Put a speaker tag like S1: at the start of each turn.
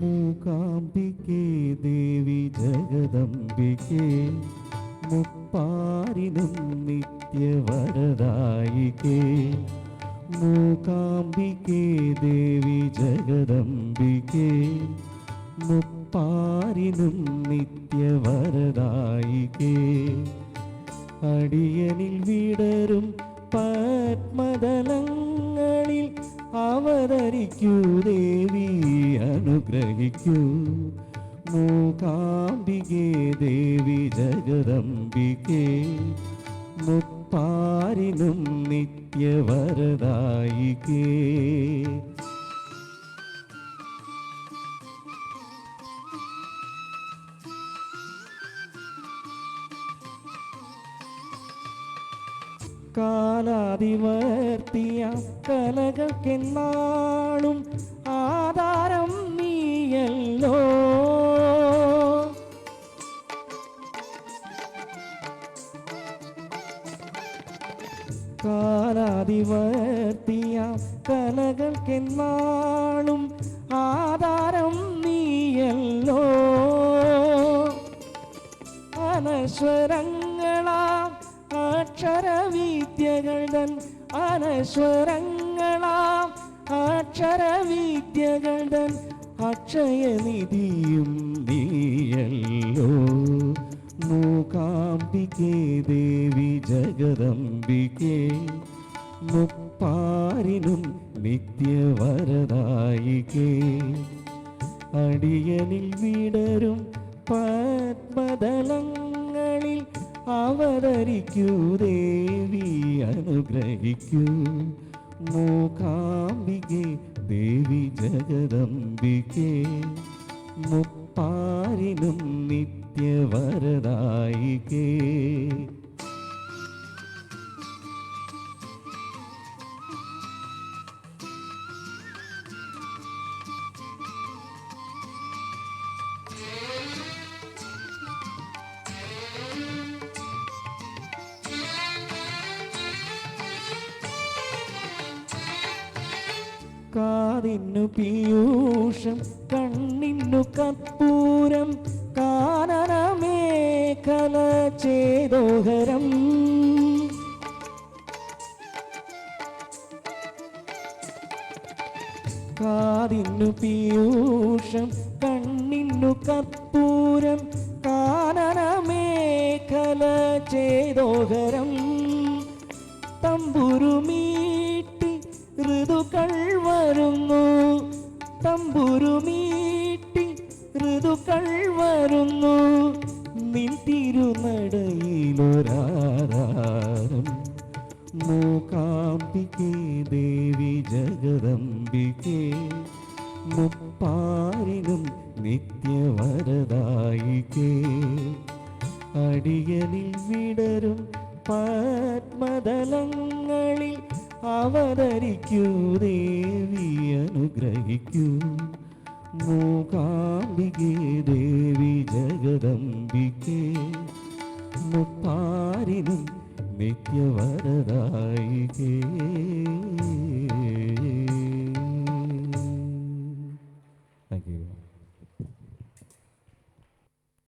S1: മൂകാംബികേ ദേവി ജഗദംബികേ മുപ്പാരിനും നിത്യവരദായികേ. മൂകാംബികേ ദേവി ജഗദംബികേ മുപ്പാരിനും നിത്യവരദായികേ. അടിയനിൽ വിടരും പത്മതലങ്ങളിൽ അവതരിക്കൂ ദേവി അനുഗ്രഹിക്കൂ. മൂകാംബികേ ദേവി ജഗദംബികേ മുപ്പാരിനും നിത്യവരദായികേ. കാലാതിവർത്തിയ കലകൾക്കെന്നാളും കാലാതിവർത്തിയ കലകൾക്കെന്നാളും ആധാരം നീയല്ലോ. അനശ്വരങ്ങളാം അക്ഷരവിദ്യകൾ തൻ അനശ്വരങ്ങളാം അക്ഷരവിദ്യകൾ തൻ അക്ഷയനിധിയും മൂകാംബികേ ദേവി ജഗദംബികേ. മുപ്പാരിനും നിത്യവരദായികേ അടിയനിൽ വിടരും പത്മതലങ്ങളിൽ അവതരിക്കൂ ദേവി അനുഗ്രഹിക്കൂ. മുപ്പാരിനും നിത്യവരദായികേ കാതിന്നു പീയൂഷം കണ്ണിന്നു കർപ്പൂരം കാനനമേ കല ചേതോഹരം. കാതിന്നു പീയൂഷം കണ്ണിന്നു കർപ്പൂരം കാനനമേ കല ചേതോഹരം. തമ്പുരുമീട്ടി വരുന്നു നിൻ തിരുനടയിലൊരാധാരം മൂകാംബികേ ദേവി ജഗദംബികേ. മുപ്പാരിനും നിത്യവരദായികേ. അടിയനിൽ വിടരും പത്മതലങ്ങളിൽ അവതരിക്കൂ ദേവി അനുഗ്രഹിക്കൂ. മൂകാംബികേ ദേവി ജഗദംബികേ. മുപ്പാരിനും നിത്യവരദായികേ